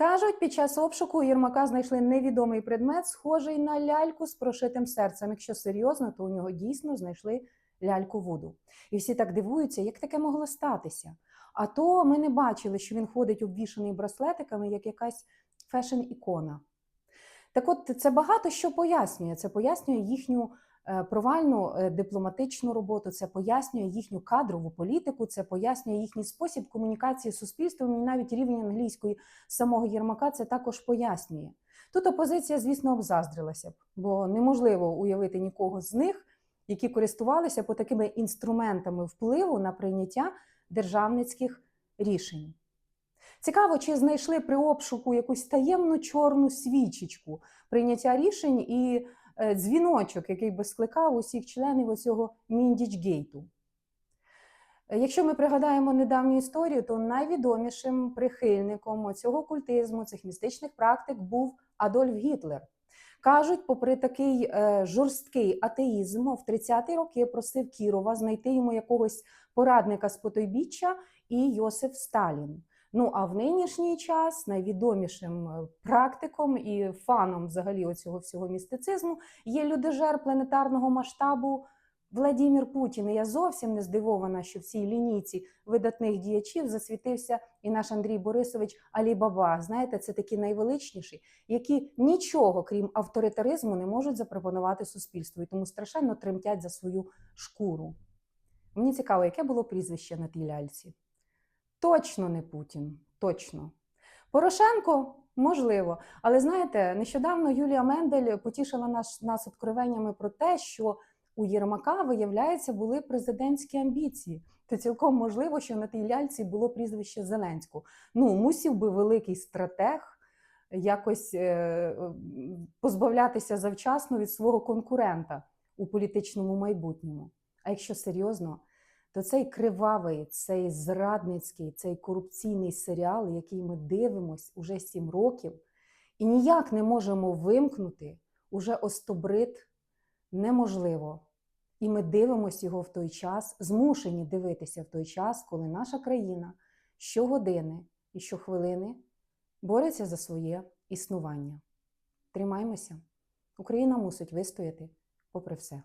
Кажуть, під час обшуку Єрмака знайшли невідомий предмет, схожий на ляльку з прошитим серцем. Якщо серйозно, то у нього дійсно знайшли ляльку Вуду. І всі так дивуються, як таке могло статися. А то ми не бачили, що він ходить обвішаний браслетиками, як якась фешн-ікона. Так от це багато що пояснює. Це пояснює їхню провальну е, дипломатичну роботу, це пояснює їхню кадрову політику, це пояснює їхній спосіб комунікації з суспільством, і навіть рівень англійської самого Єрмака це також пояснює. Тут опозиція, звісно, обзаздрилася б, бо неможливо уявити нікого з них, які користувалися по такими інструментами впливу на прийняття державницьких рішень. Цікаво, чи знайшли при обшуку якусь таємну чорну свічечку прийняття рішень і е, дзвіночок, який би скликав усіх членів оцього Міндічгейту. Е, Якщо ми пригадаємо недавню історію, то найвідомішим прихильником цього культизму, цих містичних практик був Адольф Гітлер. Кажуть, попри такий е, жорсткий атеїзм, в 30-ті роки просив Кірова знайти йому якогось порадника з потойбіччя і Йосиф Сталін. Ну а в нинішній час найвідомішим е, практиком і фаном взагалі оцього всього містицизму є людожер планетарного масштабу Владімір Путін. І я зовсім не здивована, що в цій лінійці видатних діячів засвітився і наш Андрій Борисович Алі-Баба. Знаєте, це такі найвеличніші, які нічого крім авторитаризму не можуть запропонувати суспільству, і тому страшенно тремтять за свою шкуру. Мені цікаво, яке було прізвище на тій ляльці. Точно не Путін. Точно. Порошенко можливо. Але знаєте, нещодавно Юлія Мендель потішила нас, нас откровеннями про те, що у Єрмака, виявляється, були президентські амбіції. То цілком можливо, що на тій ляльці було прізвище Зеленського. Ну, мусів би великий стратег якось е, позбавлятися завчасно від свого конкурента у політичному майбутньому. А якщо серйозно, то цей кривавий, цей зрадницький, цей корупційний серіал, який ми дивимось уже сім років, і ніяк не можемо вимкнути, уже остобрит неможливо. І ми дивимося його в той час, змушені дивитися в той час, коли наша країна щогодини і щохвилини бореться за своє існування. Тримаймося. Україна мусить вистояти попри все.